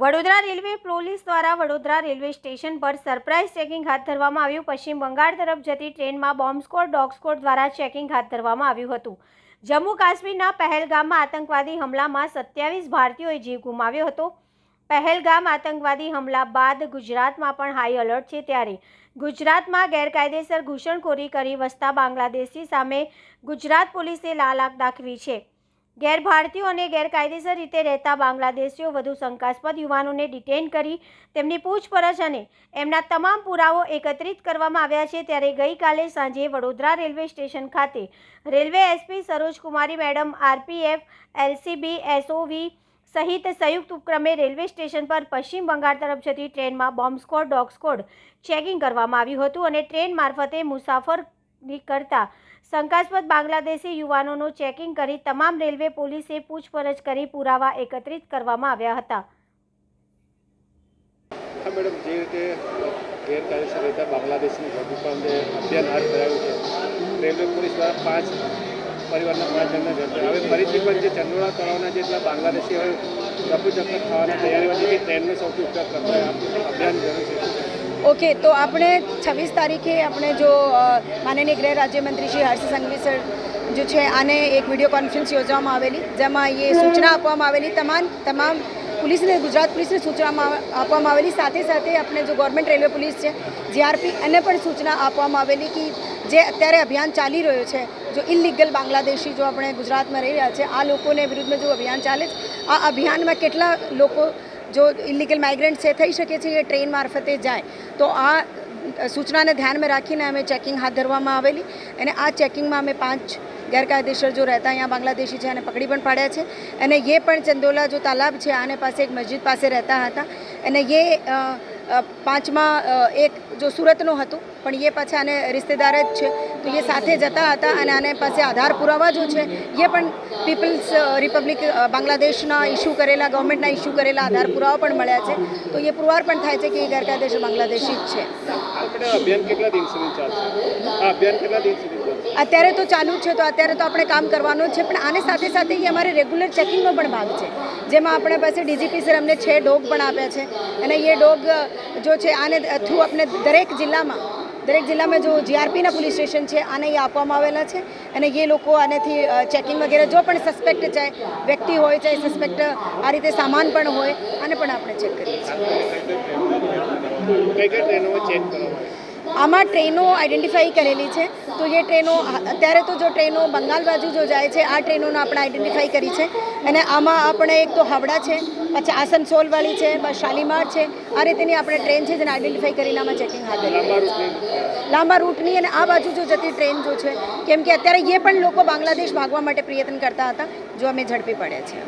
Vadodara railway police દ્વારા Vadodara railway station પર surprise checking હાથ ધરવામાં આવ્યું. પશ્ચિમ બંગાળ તરફ જતી ટ્રેનમાં બોમ્બ સ્કોડ ડોગ સ્કોડ દ્વારા ચેકિંગ હાથ ધરવામાં આવ્યું હતું. જમ્મુ કાશ્મીરના પહેલગામમાં આતંકવાદી હુમલામાં સત્યાવીસ ભારતીયોએ જીવ ગુમાવ્યો હતો. પહેલગામ આતંકવાદી હુમલા બાદ ગુજરાતમાં પણ હાઈ એલર્ટ છે ત્યારે. ગુજરાતમાં ગેરકાયદેસર ઘૂસણખોરી કરી વસતા બાંગ્લાદેશી સામે ગુજરાત પોલીસે લાલ આંખ દાખવી છે. ગેર ભારતીયો અને ગેરકાયદેસર રીતે રહેતા બાંગ્લાદેશીઓ વધુ શંકાસ્પદ યુવાનોને ડિટેન કરી તેમની પૂછપરછ અને એમના તમામ પુરાવો એકત્રિત કરવામાં આવ્યા છે. ત્યારે ગઈકાલે સાંજે વડોદરા રેલવે સ્ટેશન ખાતે railway SP Sarojkumari madam, RPF, LCB, SOV સહિત સંયુક્ત ઉપક્રમે રેલવે સ્ટેશન પર પશ્ચિમ બંગાળ તરફ જતી ટ્રેનમાં bomb squad, dog squad checking કરવામાં આવ્યું હતું અને ટ્રેન મારફતે મુસાફર કરતા શંકાસ્પદ બાંગ્લાદેશી યુવાનોનું ચેકિંગ કરી તમામ રેલવે પોલીસે પૂછપરછ કરી પુરાવા એકત્રિત કરવામાં આવ્યા હતા. મેડમ, જે રીતે ગેરકાયદેસર રહેતા બાંગ્લાદેશની જે અભિયાન હાથ ધરાયું છે, રેલવે પોલીસ દ્વારા પાંચ પરિવારના પાંચ જણને હવે ફરીથી પણ જે ચંદોળા તળાવના જેટલા બાંગ્લાદેશી હવે રફુચક્કર થવાના તૈયારીમાં કે ટ્રેનનો સૌથી ઉપયોગ કરતા અભિયાન જરૂર છે. ઓકે, તો આપણે છવ્વીસ તારીખે આપણે જો માનનીય ગૃહ રાજ્યમંત્રી શ્રી હર્ષ સંઘવી સર જો છે, આને એક વીડિયો કોન્ફરન્સ યોજવામાં આવેલી, જેમાં એ સૂચના આપવામાં આવેલી, તમામ તમામ પોલીસને, ગુજરાત પોલીસને સૂચનામાં આપવામાં આવેલી, સાથે સાથે આપણે જો ગવર્મેન્ટ રેલવે પોલીસ છે જીઆરપી એને પણ સૂચના આપવામાં આવેલી કે જે અત્યારે અભિયાન ચાલી રહ્યો છે, જો ઇલીગલ બાંગ્લાદેશી જો આપણે ગુજરાતમાં રહી રહ્યા છે, આ લોકોને વિરુદ્ધમાં જો અભિયાન ચાલે આ અભિયાનમાં કેટલા લોકો જો ઇલિગલ માઇગ્રન્ટ છે થઈ શકે છે એ ટ્રેન મારફતે જાય. તો આ સૂચનાને ધ્યાનમાં રાખીને અમે ચેકિંગ હાથ ધરવામાં આવેલી. અને આ ચેકિંગમાં અમે પાંચ ગેરકાયદેસર જો રહેતા અહીંયા બાંગ્લાદેશી છે અને પકડી પણ પાડ્યા છે. અને એ પણ ચંદોલા જો તાલાબ છે, આને પાસે એક મસ્જિદ પાસે રહેતા હતા. અને એ પાંચમાં એક જો સુરતનું હતું, પણ એ પાછા આને રિશ્તેદાર જ છે. તો એ સાથે જતા હતા અને આને પાસે આધાર પુરાવા જો છે. એ પણ પીપલ્સ રિપબ્લિક બાંગ્લાદેશના ઇસ્યુ કરેલા, ગવર્મેન્ટના ઇસ્યુ કરેલા આધાર પુરાવા પણ મળ્યા છે. તો એ પુરવાર પણ થાય છે કે એ ગેરકાયદેસર બાંગ્લાદેશી જ છે. અત્યારે તો ચાલુ જ છે, તો અત્યારે તો આપણે કામ કરવાનું છે, પણ આને સાથે સાથે એ અમારે રેગ્યુલર ચેકિંગનો પણ ભાગ છે. જેમાં આપણે પાસે ડીજીપી સર અમને છે ડોગ પણ આપ્યા છે. અને એ ડોગ જો છે, આને થ્રુ આપણે દરેક જિલ્લામાં દરેક જિલ્લામાં જો જીઆરપીના પોલીસ સ્ટેશન છે, આને એ આપવામાં આવેલા છે. અને એ લોકો આનેથી ચેકિંગ વગેરે જો પણ સસ્પેક્ટ ચાહે, વ્યક્તિ હોય, ચાહે સસ્પેક્ટ આ રીતે સામાન પણ હોય, આને પણ આપણે ચેક કરીએ છીએ. આમાં ટ્રેનો આઈડેન્ટિફાઈ કરેલી છે. તો એ ટ્રેનો, અત્યારે તો જો ટ્રેનો બંગાળ બાજુ જો જાય છે, આ ટ્રેનોને આપણે આઈડેન્ટિફાઈ કરી છે. અને આમાં આપણે એક તો હાવડા છે, પછી આસનસોલવાળી છે શાલીમાર છે. આ રીતેની આપણે ટ્રેન છે જેને આઈડેન્ટિફાઈ કરીને આમાં ચેકિંગ હાથ લાંબા રૂટની અને આ બાજુ જો જતી ટ્રેન જો છે, કેમ કે અત્યારે એ પણ લોકો બાંગ્લાદેશ ભાગવા માટે પ્રયત્ન કરતા હતા, જો અમે ઝડપી પડ્યા છે